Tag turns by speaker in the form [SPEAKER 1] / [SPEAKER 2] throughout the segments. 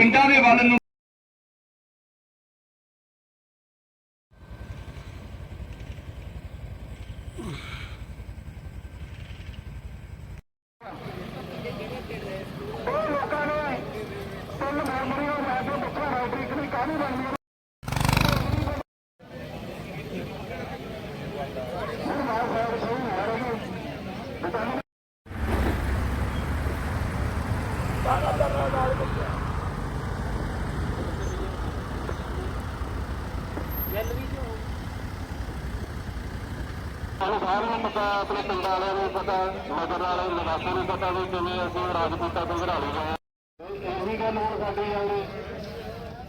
[SPEAKER 1] ਪਿੰਡਾਂ ਦੇ ਵੱਲ ਨੂੰ
[SPEAKER 2] ਸਾਨੂੰ ਸਾਰਿਆਂ ਨੂੰ ਪਤਾ, ਆਪਣੇ ਪਿੰਡ ਵਾਲਿਆਂ ਨੂੰ ਪਤਾ, ਨਗਰ ਵਾਲੇ ਨਿਵਾਸੀਆਂ ਨੂੰ ਪਤਾ ਵੀ ਕਿਵੇਂ ਅਸੀਂ ਰਾਜਪੂਤਾਂ ਤੋਂ ਘਰਾਲੀ ਗਏ ਇਹੀ ਗੱਲ ਹੁਣ ਸਾਡੀ ਵਾਲੀ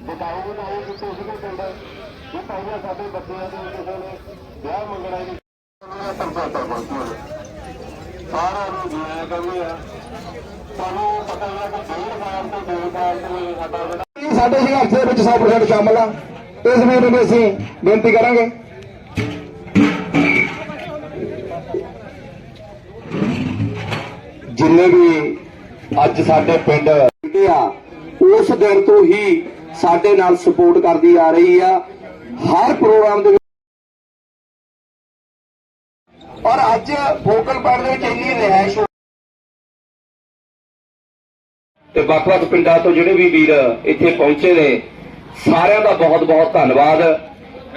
[SPEAKER 2] ਬਤਾਓ ਬਤਾਓ ਕਿ ਤੁਸੀਂ ਵੀ ਪਿੰਡ। ਇਹ ਪਾਈਆਂ ਸਾਡੇ ਬੱਚਿਆਂ ਦੇ ਕਿਸੇ ਨੇ ਵਿਆਹ ਮੰਗਣਾ ਹੀ ਨਹੀਂ। ਨੂੰ ਜਿਵੇਂ ਕਹਿੰਦੇ ਆ, ਸਾਨੂੰ ਪਤਾ ਹੈ ਕਿ ਡੇਢ ਸਾਲ ਤੋਂ ਦੋ ਸਾਲ ਤੋਂ ਸਾਡਾ
[SPEAKER 3] ਸਾਡੇ ਸੰਘਰਸ਼ ਦੇ ਵਿੱਚ 100% ਸ਼ਾਮਲ ਆ। ਇਸ ਵੀਰ ਨੂੰ ਅਸੀਂ ਬੇਨਤੀ ਕਰਾਂਗੇ। ਜਿੰਨੇ ਵੀ ਅੱਜ ਸਾਡੇ ਪਿੰਡ ਆ, ਉਸ ਦਿਨ ਤੋਂ ਹੀ ਸਾਡੇ ਨਾਲ ਸਪੋਰਟ ਕਰਦੀ ਆ ਰਹੀ ਆ। ਹਰ ਪ੍ਰੋਗਰਾਮ ਦੇ ਵਿੱਚ ਔਰ ਅੱਜ ਫੋਕਲ ਪੁਆਇੰਟ ਦੇ ਵਿੱਚ ਇੰਨੀ ਰਿਹਾਇਸ਼ ਹੋ ਤੇ ਵੱਖ-ਵੱਖ ਪਿੰਡਾਂ ਤੋਂ ਜਿਹੜੇ ਵੀ ਵੀਰ ਇੱਥੇ ਪਹੁੰਚੇ ਨੇ, ਸਾਰਿਆਂ ਦਾ ਬਹੁਤ-ਬਹੁਤ ਧੰਨਵਾਦ।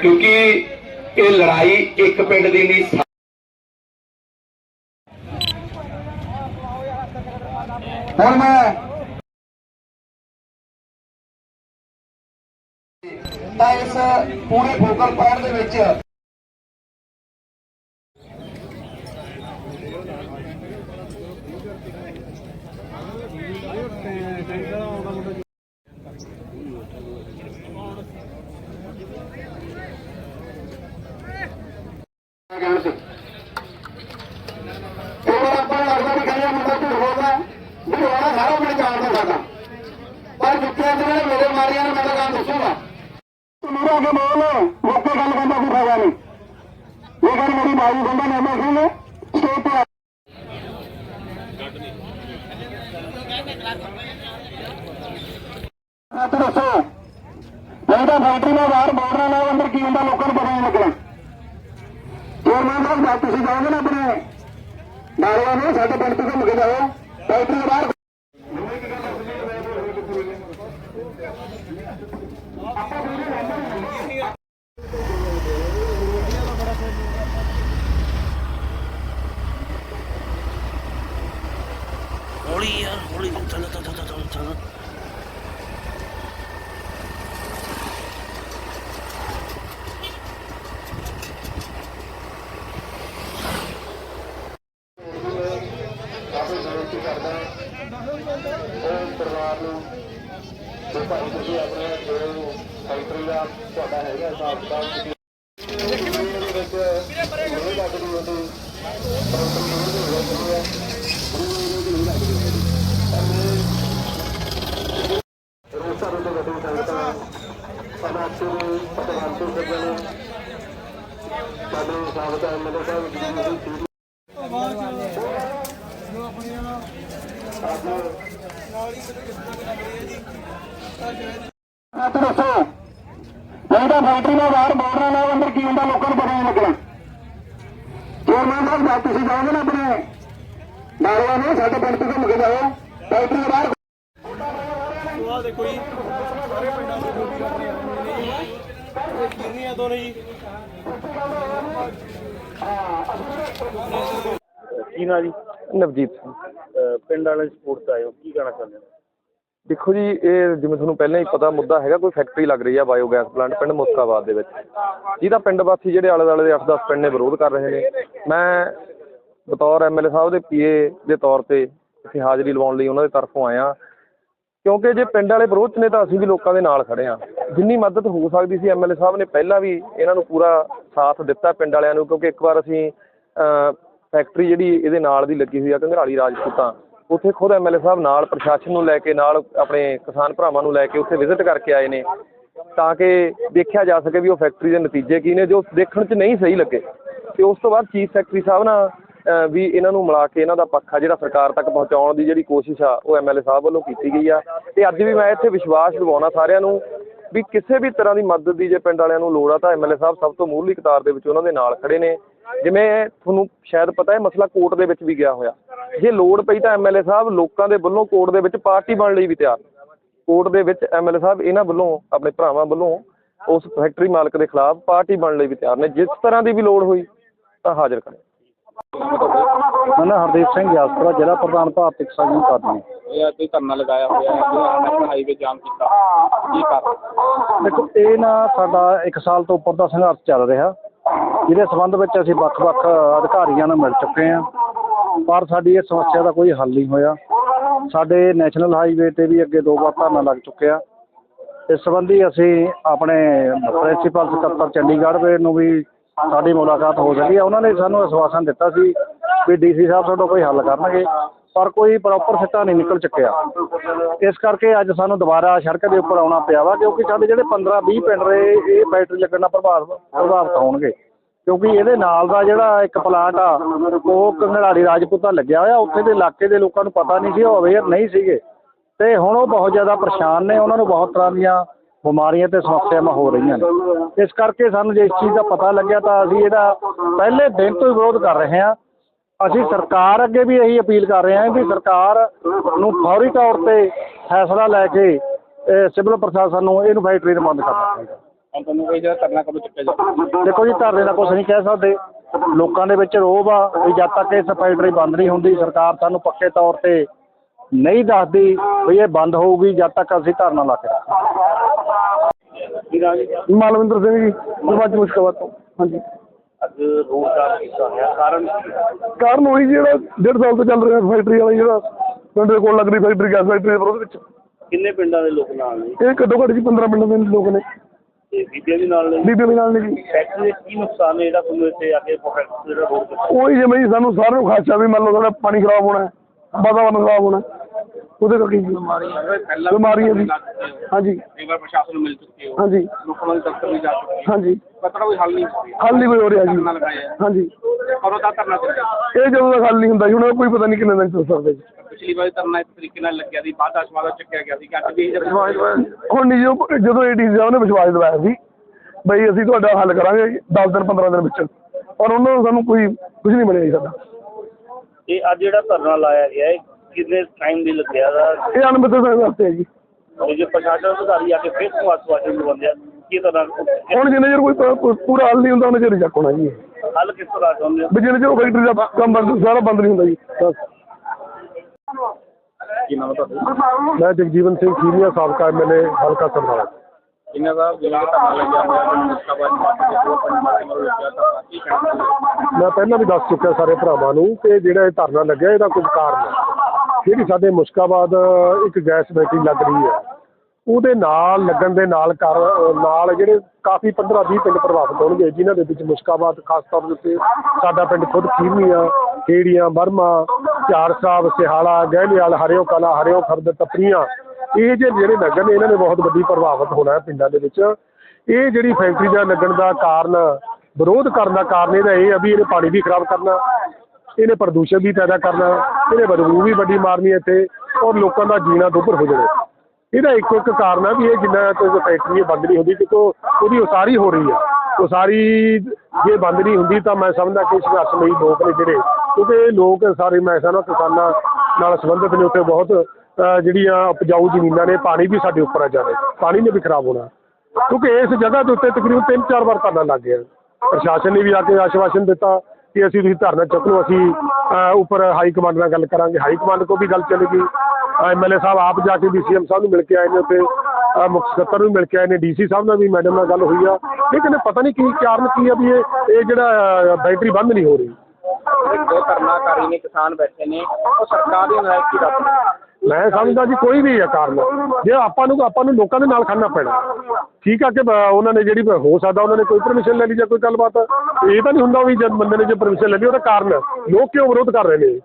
[SPEAKER 3] ਕਿਉਂਕਿ ਇਹ ਲੜਾਈ ਇੱਕ ਪਿੰਡ ਦੀ ਨਹੀਂ ਹੁਣ ਮੈਂ ਤਾਂ ਇਸ ਪੂਰੇ ਫੋਕਲ ਪੁਆਇੰਟ ਦੇ ਵਿੱਚ
[SPEAKER 2] ਕਹਿਣ ਤੇ ਉਹ ਆਪਾਂ ਨੂੰ ਲੱਗਦਾ ਵੀ ਕਹਿੰਦਾ ਮੁੰਡਾ ਝੂਠ ਬੋਲਦਾ ਵੀ ਹੋਣਾ ਸਾਰਾ ਮੈਂ ਜਾਣਦਾ ਸਾਡਾ। ਪਰ ਜਿੱਥੇ ਜਿਹੜੇ ਮੇਰੇ ਮਾਰੀਆਂ ਨੇ, ਮੈਂ ਤਾਂ ਗੱਲ ਦੱਸੂਗਾ। ਮੇਰਾ ਕੇ ਬੋਲ ਮੌਕੇ ਗੱਲ ਕਰਦਾ ਕੋਈ ਫਾਇਦਾ ਨਹੀਂ। ਇਹ ਗੱਲ ਮੇਰੀ ਬਾਈ ਬੰਦਾ ਨਾ ਮੈਂ ਸੁਣ ਸਟੇਟ ਤੇ ਆ। ਤੂੰ ਦੱਸੋ ਨਹੀਂ ਤਾਂ ਫੈਕਟਰੀ ਨਾਲ ਬਾਹਰ ਬੋਰਡਰਾਂ ਨਾਲ ਅੰਦਰ ਕੀ ਹੁੰਦਾ ਲੋਕਾਂ ਨੂੰ ਪਤਾ ਨਹੀਂ ਲੱਗਣਾ। ਚੇਅਰਮੈਨ ਸਾਹਿਬ ਜਦ ਤੁਸੀਂ ਜਾਓਗੇ ਨਾ ਆਪਣੇ? ਨਾਲਿਆਂ ਨੂੰ ਸਾਡੇ ਪਿੰਡ ਤੋਂ ਘੁੰਮ ਕੇ ਜਾਓ। ਫੈਕਟਰੀ ਦੇ ਬਾਹਰ
[SPEAKER 4] ਹੌਲੀ ਯਾਰ ਹੌਲੀ ਚੱਲ ਚੱਲ ਚੱਲ ਚੱਲ ਚੱਲ
[SPEAKER 2] ਕਾਫੀ ਬੇਨਤੀ ਕਰਦਾ ਉਹ ਪਰਿਵਾਰ ਨੂੰ ਜੋ ਭਾਈ ਤੁਸੀਂ ਆਪਣੇ ਜੋ ਫੈਕਟਰੀ ਦਾ ਤੁਹਾਡਾ ਹੈਗਾ ਹਿਸਾਬ ਕਿਤਾਬ ਤੁਸੀਂ ਇਹਦੇ ਵਿੱਚ ਨਹੀਂ ਲੱਗਦੀ ਹੁੰਦੀ ਪਰੰਤੂ ਨਹੀਂ ਹੋ ਜਾਂਦੀ ਹੈ ਗੁਰੂ ਇਹਦੇ ਵਿੱਚ ਨਹੀਂ ਲੱਗਦੀ ਹੁੰਦੀ ਰੋਸਾ ਦੇ ਵੱਡੇ ਸੰਗਤਾਂ ਸਮਾਜੂ ਪਤਵੰਤੂ ਸੱਜਣ ਸਾਡੇ ਸਾਬਤ ਐਮਐਲਏ ਸਾਹਿਬ ਜੀ ਜੀ ਆ ਤੂੰ ਦੱਸੋ ਜਿਹੜਾ ਫੈਕਟਰੀ ਨਾਲ ਬਾਹਰ ਬੋਰਡਰਾਂ ਨਾਲ ਅੰਦਰ ਕੀ ਹੁੰਦਾ, ਲੋਕਾਂ ਨੂੰ ਪਤਾ ਨਹੀਂ ਲੱਗਣਾ। ਚੇਅਰਮੈਨ ਸਾਹਿਬ ਜਦ ਤੁਸੀਂ ਜਾਓਗੇ ਨਾ ਆਪਣੇ? ਨਾਲਿਆਂ ਨੂੰ ਸਾਡੇ ਪਿੰਡ ਤੋਂ ਘੁੰਮ ਕੇ ਜਾਓ। ਫੈਕਟਰੀ ਦੇ ਬਾਹਰ
[SPEAKER 5] ਆਹ ਦੇਖੋ ਜੀ। ਸਾਰੇ ਪਿੰਡਾਂ ਦੇ ਜੋ ਵੀ ਆਪਣੇ ਆਉਂਦੇ ਨੇ ਜੀ ਕਿੰਨੀਆਂ ਤੋਂ ਨੇ ਜੀ?
[SPEAKER 6] ਕੀ ਨਾ ਜੀ?
[SPEAKER 7] ਨਵਜੀਤ ਸਿੰਘ।
[SPEAKER 6] ਅਹ ਪਿੰਡ ਵਾਲੇ ਸਪੋਰਟ ਆਏ ਹੋ। ਕੀ ਕਹਿਣਾ ਚਾਹੁੰਦੇ ਹੋ?
[SPEAKER 7] ਦੇਖੋ ਜੀ ਇਹ ਜਿਵੇਂ ਤੁਹਾਨੂੰ ਪਹਿਲਾਂ ਹੀ ਪਤਾ ਮੁੱਦਾ ਹੈਗਾ ਕੋਈ ਫੈਕਟਰੀ ਲੱਗ ਰਹੀ ਆ ਬਾਇਓਗੈਸ ਪਲਾਂਟ ਪਿੰਡ ਮੁਸਕਾਬਾਦ ਦੇ ਵਿੱਚ। ਜਿਹਦਾ ਪਿੰਡ ਵਾਸੀ ਜਿਹੜੇ ਆਲੇ ਦੁਆਲੇ ਦੇ 8-10 ਪਿੰਡ ਨੇ ਵਿਰੋਧ ਕਰ ਰਹੇ ਨੇ। ਮੈਂ ਬਤੌਰ ਐਮਐਲਏ ਸਾਹਿਬ ਦੇ ਪੀਏ ਦੇ ਤੌਰ ਤੇ ਇੱਥੇ ਹਾਜ਼ਰੀ ਲਵਾਉਣ ਲਈ ਉਹਨਾਂ ਦੇ ਤਰਫੋਂ ਆਇਆ। ਕਿਉਂਕਿ ਜੇ ਪਿੰਡ ਵਾਲੇ ਵਿਰੋਧ 'ਚ ਨੇ ਤਾਂ ਅਸੀਂ ਵੀ ਲੋਕਾਂ ਦੇ ਨਾਲ ਖੜੇ ਆ ਜਿੰਨੀ ਮਦਦ ਹੋ ਸਕਦੀ ਸੀ ਐਮਐਲਏ ਸਾਹਿਬ ਨੇ ਪਹਿਲਾਂ ਵੀ ਇਹਨਾਂ ਨੂੰ ਪੂਰਾ ਸਾਥ ਦਿੱਤਾ ਪਿੰਡ ਵਾਲਿਆਂ ਨੂੰ, ਕਿਉਂਕਿ ਇੱਕ ਵਾਰ ਅਸੀਂ ਫੈਕਟਰੀ ਜਿਹੜੀ ਇਹਦੇ ਨਾਲ ਦੀ ਲੱਗੀ ਹੋਈ ਆ ਘੰਗਰਾਲੀ ਰਾਜਪੂਤਾਂ, ਉੱਥੇ ਖੁਦ ਐਮਐਲਏ ਸਾਹਿਬ ਨਾਲ ਪ੍ਰਸ਼ਾਸਨ ਨੂੰ ਲੈ ਕੇ, ਨਾਲ ਆਪਣੇ ਕਿਸਾਨ ਭਰਾਵਾਂ ਨੂੰ ਲੈ ਕੇ ਉੱਥੇ ਵਿਜ਼ਿਟ ਕਰਕੇ ਆਏ ਨੇ, ਤਾਂ ਕਿ ਦੇਖਿਆ ਜਾ ਸਕੇ ਵੀ ਉਹ ਫੈਕਟਰੀ ਦੇ ਨਤੀਜੇ ਕੀ ਨੇ, ਜੋ ਦੇਖਣ 'ਚ ਨਹੀਂ ਸਹੀ ਲੱਗੇ। ਤੇ ਉਸ ਤੋਂ ਬਾਅਦ ਚੀਫ ਸੈਕਟਰੀ ਸਾਹਿਬ ਨਾਲ
[SPEAKER 8] ਵੀ ਇਹਨਾਂ ਨੂੰ ਮਿਲਾ ਕੇ ਇਹਨਾਂ ਦਾ ਪੱਖ ਆ ਜਿਹੜਾ ਸਰਕਾਰ ਤੱਕ ਪਹੁੰਚਾਉਣ ਦੀ ਜਿਹੜੀ ਕੋਸ਼ਿਸ਼ ਆ, ਉਹ ਐਮਐਲਏ ਸਾਹਿਬ ਵੱਲੋਂ ਕੀਤੀ ਗਈ ਆ। ਤੇ ਅੱਜ ਵੀ ਮੈਂ ਇੱਥੇ ਵਿਸ਼ਵਾਸ ਦਿਵਾਉਣਾ ਸਾਰਿਆਂ ਨੂੰ ਵੀ ਕਿਸੇ ਵੀ ਤਰ੍ਹਾਂ ਦੀ ਮਦਦ ਦੀ ਜੇ ਪਿੰਡ ਵਾਲਿਆਂ ਨੂੰ ਲੋੜ ਆ, ਤਾਂ ਐਮਐਲਏ ਸਾਹਿਬ ਸਭ ਤੋਂ ਮੂਹਰਲੀ ਕਤਾਰ ਦੇ ਵਿੱਚ ਉਹਨਾਂ ਦੇ ਨਾਲ ਖੜੇ ਨੇ। ਜਿਵੇਂ ਤੁਹਾਨੂੰ ਸ਼ਾਇਦ ਪਤਾ ਹੈ, ਮਸਲਾ ਕੋਰਟ ਦੇ ਵਿੱਚ ਵੀ ਗਿਆ ਹੋਇਆ। ਜੇ ਲੋੜ ਪਈ ਤਾਂ ਐਮਐਲਏ ਸਾਹਿਬ ਲੋਕਾਂ ਦੇ ਵੱਲੋਂ ਕੋਰਟ ਦੇ ਵਿੱਚ ਪਾਰਟੀ ਬਣਨ ਲਈ ਵੀ ਤਿਆਰ। ਨੇ ਕੋਰਟ ਦੇ ਵਿੱਚ ਐਮਐਲਏ ਸਾਹਿਬ ਇਹਨਾਂ ਵੱਲੋਂ, ਆਪਣੇ ਭਰਾਵਾਂ ਵੱਲੋਂ ਉਸ ਫੈਕਟਰੀ ਮਾਲਕ ਦੇ ਖਿਲਾਫ ਪਾਰਟੀ ਬਣਨ ਲਈ ਵੀ ਤਿਆਰ ਨੇ। ਜਿਸ ਤਰ੍ਹਾਂ ਦੀ ਵੀ ਲੋੜ ਹੋਈ, ਤਾਂ ਹਾਜ਼ਰ ਕਰੇ
[SPEAKER 9] ਮੈਂ ਹਰਦੀਪ ਸਿੰਘ ਯਾਸਪੁਰਾ ਜ਼ਿਲ੍ਹਾ ਪ੍ਰਧਾਨ ਭਾਰਤੀ ਕਿਸਾਨ ਯੂਨੀਅਨ ਕਾਰਨ
[SPEAKER 10] ਇਹ ਕੋਈ ਧਰਨਾ ਲਗਾਇਆ ਹੋਇਆ ਹੈ ਨੈਸ਼ਨਲ ਹਾਈਵੇ ਜਾਮ ਕੀਤਾ। ਕੀ ਕਰ
[SPEAKER 9] ਦੇਖੋ ਇਹ ਨਾ ਸਾਡਾ 1 ਸਾਲ ਤੋਂ ਉੱਪਰ ਦਾ ਸੰਘਰਸ਼ ਚੱਲ ਰਿਹਾ ਜਿਹਦੇ ਸੰਬੰਧ ਵਿੱਚ ਅਸੀਂ ਵੱਖ-ਵੱਖ ਅਧਿਕਾਰੀਆਂ ਨੂੰ ਮਿਲ ਚੁੱਕੇ ਹਾਂ। ਪਰ ਸਾਡੀ ਇਹ ਸਮੱਸਿਆ ਦਾ ਕੋਈ ਹੱਲ ਨਹੀਂ ਹੋਇਆ। ਸਾਡੇ ਨੈਸ਼ਨਲ ਹਾਈਵੇ ਤੇ ਵੀ ਅੱਗੇ ਦੋ ਵਾਰ ਧਰਨਾ ਲੱਗ ਚੁੱਕਿਆ। ਇਸ ਸੰਬੰਧੀ ਅਸੀਂ ਆਪਣੇ ਪ੍ਰਿੰਸੀਪਲ ਸਕੱਤਰ ਚੰਡੀਗੜ੍ਹ ਦੇ ਨੂੰ ਵੀ ਸਾਡੀ ਮੁਲਾਕਾਤ ਹੋ ਸਕੀ ਹੈ। ਉਹਨਾਂ ਨੇ ਸਾਨੂੰ ਆਸ਼ਵਾਸਨ ਦਿੱਤਾ ਸੀ ਵੀ ਡੀਸੀ ਸਾਹਿਬ ਤੁਹਾਡਾ ਕੋਈ ਹੱਲ ਕਰਨਗੇ, ਪਰ ਕੋਈ ਪ੍ਰੋਪਰ ਸਿੱਟਾ ਨਹੀਂ ਨਿਕਲ ਚੁੱਕਿਆ। ਇਸ ਕਰਕੇ ਅੱਜ ਸਾਨੂੰ ਦੁਬਾਰਾ ਸੜਕ ਦੇ ਉੱਪਰ ਆਉਣਾ ਪਿਆ ਵਾ, ਕਿਉਂਕਿ ਸਾਡੇ ਜਿਹੜੇ 15 20 ਪਿੰਡ ਰਹੇ, ਇਹ ਬੈਟਰੀ ਲੱਗਣ ਨਾਲ ਪ੍ਰਭਾਵ ਪ੍ਰਭਾਵਿਤ ਹੋਣਗੇ। ਕਿਉਂਕਿ ਇਹਦੇ ਨਾਲ ਦਾ ਜਿਹੜਾ ਇੱਕ ਪਲਾਂਟ ਆ, ਉਹ ਕੰਗੜਾੜੀ ਰਾਜਪੂਤਾ ਲੱਗਿਆ ਹੋਇਆ, ਉੱਥੇ ਦੇ ਇਲਾਕੇ ਦੇ ਲੋਕਾਂ ਨੂੰ ਪਤਾ ਨਹੀਂ ਸੀ, ਉਹ ਅਵੇਅਰ ਨਹੀਂ ਸੀਗੇ। ਤੇ ਹੁਣ ਉਹ ਬਹੁਤ ਜ਼ਿਆਦਾ ਪਰੇਸ਼ਾਨ ਨੇ, ਉਹਨਾਂ ਨੂੰ ਬਹੁਤ ਤਰ੍ਹਾਂ ਦੀਆਂ ਬਿਮਾਰੀਆਂ ਤੇ ਸਮੱਸਿਆਵਾਂ ਹੋ ਰਹੀਆਂ ਨੇ। ਇਸ ਕਰਕੇ ਸਾਨੂੰ ਜੇ ਇਸ ਚੀਜ਼ ਦਾ ਪਤਾ ਲੱਗਿਆ ਤਾਂ ਅਸੀਂ ਇਹਦਾ ਪਹਿਲੇ ਦਿਨ ਤੋਂ ਹੀ ਵਿਰੋਧ ਕਰ ਰਹੇ ਹਾਂ। ਅਸੀਂ ਸਰਕਾਰ ਅੱਗੇ ਵੀ ਇਹੀ ਅਪੀਲ ਕਰ ਰਹੇ ਹਾਂ ਕਿ ਸਰਕਾਰ ਨੂੰ ਫੌਰੀ ਤੌਰ ਤੇ ਫੈਸਲਾ ਲੈ ਕੇ ਸਿਵਲ ਪ੍ਰਸ਼ਾਸਨ ਨੂੰ ਇਹਨੂੰ ਫੈਕਟਰੀ ਨੂੰ ਬੰਦ ਕਰਨਾ ਚਾਹੀਦਾ।
[SPEAKER 10] ਤੁਹਾਨੂੰ ਕੋਈ ਜਿਹੜਾ ਧਰਨਾ ਕਦੋਂ ਚੁੱਕਿਆ ਜਾਵੇ
[SPEAKER 9] ਦੇਖੋ ਜੀ ਧਰਨੇ ਦਾ ਕੁਝ ਨਹੀਂ ਕਹਿ ਸਕਦੇ। ਲੋਕਾਂ ਦੇ ਵਿੱਚ ਰੋਹ ਆ ਵੀ ਜਦ ਤੱਕ ਇਹ ਫੈਕਟਰੀ ਬੰਦ ਨਹੀਂ ਹੁੰਦੀ ਸਰਕਾਰ ਸਾਨੂੰ ਪੱਕੇ ਤੌਰ ਤੇ ਨਹੀਂ ਦੱਸਦੀ ਵੀ ਇਹ ਬੰਦ ਹੋਊਗੀ ਜਦ ਤੱਕ ਅਸੀਂ ਧਰਨਾ ਲਾ ਕੇ
[SPEAKER 8] ਮਾਲਵਿੰਦਰ ਸਿੰਘ ਜੀ ਸਰਪੰਚ ਮੁਸ਼ਕਾਬਾਦ ਤੋਂ ਹਾਂਜੀ।
[SPEAKER 6] ਅੱਜ ਰੋਡ ਦਾ ਕੀਤਾ ਹੋਇਆ। ਕਾਰਨ
[SPEAKER 8] ਕਾਰਨ ਉਹੀ ਜਿਹੜਾ ਡੇਢ ਸਾਲ ਤੋਂ ਚੱਲ ਰਿਹਾ ਫੈਕਟਰੀ ਵਾਲਾ ਜਿਹੜਾ ਪਿੰਡ ਦੇ ਕੋਲ ਲੱਗਦੀ ਫੈਕਟਰੀ ਗੈਸ ਫੈਕਟਰੀ ਦੇ ਵਿਰੋਧ ਵਿੱਚ।
[SPEAKER 6] ਕਿੰਨੇ ਪਿੰਡਾਂ ਦੇ ਲੋਕ ਨਾਲ ਨੇ?
[SPEAKER 8] ਇਹ ਘੱਟੋ ਘੱਟ ਜੀ 15 ਪਿੰਡਾਂ ਦੇ ਲੋਕ ਨੇ।
[SPEAKER 6] ਬੀਬੀਆਂ ਵੀ ਨਾਲ ਨੇ?
[SPEAKER 8] ਬੀਬੀਆਂ ਦੇ ਨਾਲ ਨੇ ਜੀ।
[SPEAKER 6] ਫੈਕਟਰੀ ਦੇ ਕੀ ਨੁਕਸਾਨ ਹੈ ਜਿਹੜਾ ਤੁਹਾਨੂੰ ਇੱਥੇ ਆ ਕੇ ਫੈਕਟਰੀ ਜਿਹੜਾ ਰੋਡ
[SPEAKER 8] ਉਹੀ ਜਿਵੇਂ ਜੀ ਸਾਨੂੰ ਸਾਰਿਆਂ ਨੂੰ ਖਾਸਾ ਵੀ ਮੰਨ ਲਓ ਸਾਡਾ ਪਾਣੀ ਖਰਾਬ ਹੋਣਾ ਹੈ, ਵਾਤਾਵਰਨ ਖਰਾਬ ਹੋਣਾ ਹੈ। ਉਹਦੇ ਕਰਕੇ ਜੀ।
[SPEAKER 10] ਪਹਿਲਾਂ
[SPEAKER 8] ਬਿਮਾਰੀਆਂ ਦੀ ਹਾਂਜੀ।
[SPEAKER 10] ਕਈ ਵਾਰ ਪ੍ਰਸ਼ਾਸਨ ਨੂੰ ਮਿਲ ਚੁੱਕੇ ਹੋ
[SPEAKER 8] ਹਾਂਜੀ।
[SPEAKER 10] ਲੋਕਾਂ ਦੇ ਦਫ਼ਤਰ ਵੀ ਜਾ ਚੁੱਕੇ
[SPEAKER 8] ਹਾਂਜੀ।
[SPEAKER 10] ਪਰ ਤੁਹਾਡਾ ਕੋਈ ਹੱਲ ਨਹੀਂ ਹੋ ਰਿਹਾ।
[SPEAKER 8] ਹੱਲ ਨਹੀਂ ਕੋਈ ਹੋ ਰਿਹਾ ਜੀ। ਹਾਂਜੀ।
[SPEAKER 10] ਕਦੋਂ ਦਾ ਧਰਨਾ
[SPEAKER 8] ਇਹ ਜਦੋਂ ਤੱਕ ਹੱਲ ਨਹੀਂ ਹੁੰਦਾ ਜੀ ਹੁਣ ਕੋਈ ਪਤਾ ਨਹੀਂ ਕਿੰਨੇ ਦਿਨ ਚੱਲ ਸਕਦੇ ਜੀ।
[SPEAKER 10] ਪਿਛਲੀ ਵਾਰ ਧਰਨਾ ਇਸ ਤਰੀਕੇ ਨਾਲ ਲੱਗਿਆ ਸੀ ਬਾਅਦ ਆਸ਼ਵਾਦਾ ਚੱਕਿਆ ਗਿਆ ਸੀ ਕਿ ਅੱਜ ਵੀ
[SPEAKER 8] ਹੁਣ ਨਹੀਂ ਜੋ ਜਦੋਂ ਏਡੀਸੀ ਸਾਹਿਬ ਨੇ ਵਿਸ਼ਵਾਸ ਦਿਵਾਇਆ ਸੀ ਬਈ ਅਸੀਂ ਤੁਹਾਡਾ ਹੱਲ ਕਰਾਂਗੇ 10 ਦਿਨ 15 ਦਿਨ ਵਿੱਚ। ਪਰ ਉਹਨਾਂ ਨੂੰ ਸਾਨੂੰ ਕੋਈ ਕੁਝ ਨਹੀਂ ਮਿਲਿਆ ਜੀ ਸਾਡਾ।
[SPEAKER 6] ਇਹ ਅੱਜ ਜਿਹੜਾ ਧਰਨਾ ਲਾਇਆ ਗਿਆ ਹੈ ਕਿੰਨੇ ਟਾਈਮ ਦੀ ਲੱਗਿਆ ਦਾ?
[SPEAKER 8] ਇਹ ਅਨਮਿੱਥੇ ਸਮੇਂ ਵਾਸਤੇ ਹੈ ਜੀ।
[SPEAKER 6] ਪ੍ਰਸ਼ਾਸਨ ਅਧਿਕਾਰੀ ਆ ਕੇ ਫਿਰ ਤੋਂ ਆਸਵਾਸ਼ਨ ਦਵਾਉਂਦੇ ਆ ਕੀ ਤਰ੍ਹਾਂ
[SPEAKER 8] ਹੁਣ ਜਿੰਨੇ ਚਿਰ ਕੋਈ ਪ- ਪ- ਪੂਰਾ ਹੱਲ ਨਹੀਂ ਹੁੰਦਾ ਉਹਨੇ ਚਿਰ ਹੀ ਚੱਕ ਹੋਣਾ ਜੀ। ਇਹ।
[SPEAKER 6] ਹੱਲ ਕਿਸ ਤਰ੍ਹਾਂ ਚਾਹੁੰਦੇ ਹੋ?
[SPEAKER 8] ਵੀ ਜਿੰਨੇ ਚਿਰ ਉਹ ਫੈਕਟਰੀ ਦਾ ਕੰਮ ਬੰਦ ਸਾਰਾ ਬੰਦ ਨਹੀਂ ਹੁੰਦਾ ਜੀ ਬਸ।
[SPEAKER 10] ਕੀ ਨਾਮ ਹੈ ਤੁਹਾਡਾ
[SPEAKER 8] ਮੈਂ ਜਗਜੀਵਨ ਸਿੰਘ ਸੀਨੀਅਰ ਸਾਬਕਾ ਐਮਐਲਏ ਹਲਕਾ ਸਰਨਾਲਾ
[SPEAKER 10] ਇਹਨਾਂ ਦਾ ਜਿਵੇਂ ਕਿ ਧਰਨਾ ਲੱਗਿਆ ਹੋਇਆ ਹੈ ਮੁਸਤਾਬਾਦ ਮਾਰਕੀਟ ਦੇ ਦੋ ਪੰਜ ਮਾਰਕੀਟ ਵੱਲੋਂ ਲੱਗਿਆ ਧਰਨਾ ਕੀ ਕਹਿਣਾ ਚਾਹੁੰਦੇ ਹੋ?
[SPEAKER 8] ਮੈਂ ਪਹਿਲਾਂ ਵੀ ਦੱਸ ਚੁੱਕਿਆ ਸਾਰੇ ਭਰਾਵਾਂ ਨੂੰ ਕਿ ਜਿਹੜਾ ਇਹ ਧਰਨਾ ਲੱਗਿਆ ਇਹਦਾ ਕੁਝ ਕਾਰਨ ਹੈ ਜਿਹੜੀ ਸਾਡੇ ਮੁਸ਼ਕਾਬਾਦ ਇੱਕ ਗੈਸ ਫੈਕਟਰੀ ਲੱਗ ਰਹੀ ਹੈ, ਉਹਦੇ ਨਾਲ ਲੱਗਣ ਦੇ ਨਾਲ ਕਰ ਨਾਲ ਜਿਹੜੇ ਕਾਫੀ 15 20 ਪਿੰਡ ਪ੍ਰਭਾਵਿਤ ਹੋਣਗੇ, ਜਿਨ੍ਹਾਂ ਦੇ ਵਿੱਚ ਮੁਸ਼ਕਾਬਾਦ, ਖਾਸ ਤੌਰ ਦੇ ਉੱਤੇ ਸਾਡਾ ਪਿੰਡ ਖੁਦ ਖੀਰਨੀਆਂ, ਖੇੜੀਆਂ ਬਰਮਾ ਝਾੜ ਸਾਹਿਬ, ਸਿਹਾਲਾ ਗਹਿਲੇਵਾਲ ਹਰਿਓ ਕਲਾ, ਹਰਿਓ ਖਰਦ ਟੱਪਰੀਆਂ ਇਹ ਜੇ ਜਿਹੜੇ ਨਗਰ ਨੇ ਇਹਨਾਂ ਨੇ ਬਹੁਤ ਵੱਡੀ ਪ੍ਰਭਾਵਿਤ ਹੋਣਾ ਹੈ ਪਿੰਡਾਂ ਦੇ ਵਿੱਚ। ਇਹ ਜਿਹੜੀ ਫੈਕਟਰੀ ਦਾ ਲੱਗਣ ਦਾ ਕਾਰਨ, ਵਿਰੋਧ ਕਰਨ ਦਾ ਕਾਰਨ ਇਹਦਾ ਇਹ ਆ ਵੀ ਇਹਨੇ ਪਾਣੀ ਵੀ ਖਰਾਬ ਕਰਨਾ। ਇਹਨੇ ਪ੍ਰਦੂਸ਼ਣ ਵੀ ਪੈਦਾ ਕਰਨਾ, ਇਹਨੇ ਬਦਬੂ ਵੀ ਵੱਡੀ ਮਾਰਨੀ ਹੈ ਇੱਥੇ, ਔਰ ਲੋਕਾਂ ਦਾ ਜੀਣਾ ਦੁੱਭਰ ਹੋ ਜਾਣਾ। ਇਹਦਾ ਇੱਕੋ ਇੱਕ ਕਾਰਨ ਹੈ ਵੀ ਇਹ ਜਿੰਨਾ ਤੱਕ ਫੈਕਟਰੀ ਬੰਦ ਨਹੀਂ ਹੁੰਦੀ, ਕਿਉਂਕਿ ਉਹਦੀ ਉਸਾਰੀ ਹੋ ਰਹੀ ਹੈ ਉਸਾਰੀ ਜੇ ਬੰਦ ਨਹੀਂ ਹੁੰਦੀ ਤਾਂ ਮੈਂ ਸਮਝਦਾ ਕਿ ਸੰਘਰਸ਼ ਲਈ ਲੋਕ ਨੇ ਜਿਹੜੇ, ਕਿਉਂਕਿ ਲੋਕ ਸਾਰੇ ਮੈਂ ਸਮਝਦਾ ਕਿਸਾਨਾਂ ਨਾਲ ਸੰਬੰਧਿਤ ਨੇ, ਉੱਥੇ ਬਹੁਤ ਜਿਹੜੀਆਂ ਉਪਜਾਊ ਜ਼ਮੀਨਾਂ ਨੇ, ਪਾਣੀ ਵੀ ਸਾਡੇ ਉੱਪਰ ਆ ਜਾਵੇ ਪਾਣੀ ਨੇ ਵੀ ਖਰਾਬ ਹੋਣਾ। ਕਿਉਂਕਿ ਇਸ ਜਗ੍ਹਾ ਦੇ ਉੱਤੇ ਤਕਰੀਬਨ ਤਿੰਨ ਚਾਰ ਵਾਰ ਧਰਨਾ ਲੱਗ ਗਿਆ। ਪ੍ਰਸ਼ਾਸਨ ਨੇ ਵੀ ਆ ਕੇ ਆਸ਼ਵਾਸਨ ਦਿੱਤਾ। ਕਿ ਅਸੀਂ ਤੁਸੀਂ ਧਰਨਾ ਚੁੱਕ ਲਓ, ਅਸੀਂ ਉੱਪਰ ਹਾਈ ਕਮਾਂਡ ਨਾਲ ਗੱਲ ਕਰਾਂਗੇ। ਹਾਈ ਕਮਾਂਡ ਕੋ ਵੀ ਗੱਲ ਚੱਲੇਗੀ। ਐਮਐਲਏ ਸਾਹਿਬ ਆਪ ਜਾ ਕੇ ਡੀਸੀਐਮ ਸਾਹਿਬ ਨੂੰ ਮਿਲ ਕੇ ਆਏ ਨੇ ਉੱਥੇ। ਮੁੱਖ ਸਕੱਤਰ ਨੂੰ ਮਿਲ ਕੇ ਆਏ ਨੇ ਡੀਸੀ ਸਾਹਿਬ ਨਾਲ ਵੀ ਮੈਡਮ ਨਾਲ ਗੱਲ ਹੋਈ ਆ। ਲੇਕਿਨ ਪਤਾ ਨਹੀਂ ਕੀ ਕਾਰਨ ਕੀ ਆ ਵੀ ਇਹ ਇਹ ਜਿਹੜਾ ਬੈਟਰੀ ਬੰਦ ਨਹੀਂ ਹੋ ਰਹੀ।
[SPEAKER 10] ਜੋ ਧਰਨਾਕਾਰੀ ਨੇ ਕਿਸਾਨ ਬੈਠੇ ਨੇ। ਉਹ ਸਰਕਾਰ ਦੀ ਨਾਰਾਜ਼ਗੀ ਦੱਸ
[SPEAKER 8] ਮੈਂ ਸਮਝਦਾ ਜੀ ਕੋਈ ਵੀ ਹੈ ਕਾਰਨ। ਜੇ ਆਪਾਂ ਨੂੰ ਆਪਾਂ ਨੂੰ ਲੋਕਾਂ ਦੇ ਨਾਲ ਖੜਨਾ ਪੈਣਾ। ਠੀਕ ਆ ਕਿ ਉਹਨਾਂ ਨੇ ਜਿਹੜੀ ਹੋ ਸਕਦਾ ਉਹਨਾਂ ਨੇ ਕੋਈ ਪਰਮਿਸ਼ਨ ਲੈ ਲਈ ਜਾਂ ਕੋਈ ਗੱਲਬਾਤ। ਇਹ ਤਾਂ ਨਹੀਂ ਹੁੰਦਾ ਵੀ ਜਦ ਬੰਦੇ ਨੇ ਜੇ ਪਰਮਿਸ਼ਨ ਲੈ ਲਈ ਉਹਦਾ ਕਾਰਨ। ਲੋਕ ਕਿਉਂ ਵਿਰੋਧ ਕਰ ਰਹੇ ਨੇ?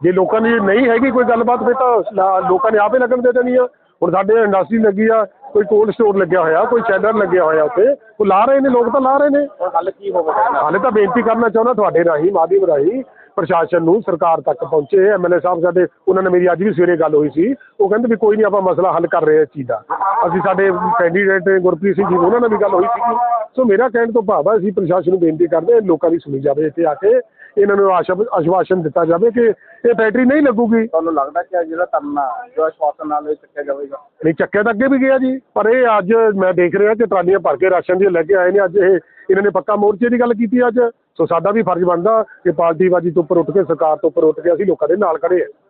[SPEAKER 8] ਜੇ ਲੋਕਾਂ ਦੀ ਨਹੀਂ ਹੈਗੀ ਕੋਈ ਗੱਲਬਾਤ ਫਿਰ ਤਾਂ ਲੋਕਾਂ ਨੇ ਆਪੇ ਲੱਗਣ ਦੇ ਦੇਣੀ ਆ। ਹੁਣ ਸਾਡੇ ਇੰਡਸਟਰੀ ਲੱਗੀ ਆ ਕੋਈ ਕੋਲਡ ਸਟੋਰ ਲੱਗਿਆ ਹੋਇਆ ਕੋਈ ਸ਼ੈਡਰ ਲੱਗਿਆ ਹੋਇਆ ਉੱਥੇ। ਉਹ ਲਾ ਰਹੇ ਨੇ ਲੋਕ ਤਾਂ ਲਾ ਰਹੇ ਨੇ।
[SPEAKER 10] ਹੁਣ ਹੱਲ ਕੀ ਹੋਵੇਗਾ?
[SPEAKER 8] ਹਾਲੇ ਤਾਂ ਬੇਨਤੀ ਕਰਨਾ ਚਾਹੁੰਦਾ ਤੁਹਾਡੇ ਰਾਹੀਂ ਮਾਧਿਅਮ ਰਾਹੀਂ ਪ੍ਰਸ਼ਾਸਨ ਨੂੰ ਸਰਕਾਰ ਤੱਕ ਪਹੁੰਚੇ ਐਮਐਲਏ ਸਾਹਿਬ ਸਾਡੇ, ਉਹਨਾਂ ਨੇ ਮੇਰੀ ਅੱਜ ਵੀ ਸਵੇਰੇ ਗੱਲ ਹੋਈ ਸੀ। ਉਹ ਕਹਿੰਦੇ ਵੀ ਕੋਈ ਨਹੀਂ ਆਪਾਂ ਮਸਲਾ ਹੱਲ ਕਰ ਰਹੇ ਹਾਂ ਇਸ ਚੀਜ਼ ਦਾ। ਅਸੀਂ ਸਾਡੇ ਕੈਂਡੀਡੇਟ ਗੁਰਪ੍ਰੀਤ ਸਿੰਘ ਜੀ ਉਹਨਾਂ ਨਾਲ ਵੀ ਗੱਲ ਹੋਈ ਸੀ ਸੋ ਮੇਰਾ ਕਹਿਣ ਤੋਂ ਭਾਵ ਹੈ ਅਸੀਂ ਪ੍ਰਸ਼ਾਸਨ ਨੂੰ ਬੇਨਤੀ ਕਰਦੇ ਹਾਂ, ਲੋਕਾਂ ਦੀ ਸੁਣੀ ਜਾਵੇ ਇੱਥੇ ਆ ਕੇ। ਇਹਨਾਂ ਨੂੰ ਆਸ਼ਵ- ਆਸ਼ਵਾਸਨ ਦਿੱਤਾ ਜਾਵੇ ਕਿ ਇਹ ਫੈਕਟਰੀ ਨਹੀਂ ਲੱਗੂਗੀ।
[SPEAKER 10] ਤੁਹਾਨੂੰ ਲੱਗਦਾ ਕਿ ਜਿਹੜਾ ਧਰਨਾ ਜੋ ਆਸ਼ਵਾਸਨ ਨਾਲ ਇਹ ਚੱਕਿਆ ਜਾਵੇਗਾ?
[SPEAKER 8] ਨਹੀਂ ਚੱਕਿਆ ਤਾਂ ਅੱਗੇ ਵੀ ਗਿਆ ਜੀ ਪਰ ਇਹ ਅੱਜ ਮੈਂ ਦੇਖ ਰਿਹਾ ਕਿ ਟਰਾਲੀਆਂ ਭਰ ਕੇ ਰਾਸ਼ਨ ਦੀਆਂ ਲੈ ਕੇ ਆਏ ਨੇ ਅੱਜ ਇਹ ਇਹਨਾਂ ਨੇ ਪੱਕਾ ਮੋਰਚੇ ਦੀ ਗੱਲ ਕੀਤੀ ਅੱਜ। ਸੋ ਸਾਡਾ ਵੀ ਫਰਜ਼ ਬਣਦਾ ਕਿ ਪਾਰਟੀਬਾਜ਼ੀ ਤੋਂ ਉੱਪਰ ਉੱਠ ਕੇ ਸਰਕਾਰ ਤੋਂ ਉੱਪਰ ਉੱਠ ਕੇ ਅਸੀਂ ਲੋਕਾਂ ਦੇ ਨਾਲ ਖੜੇ ਹਾਂ।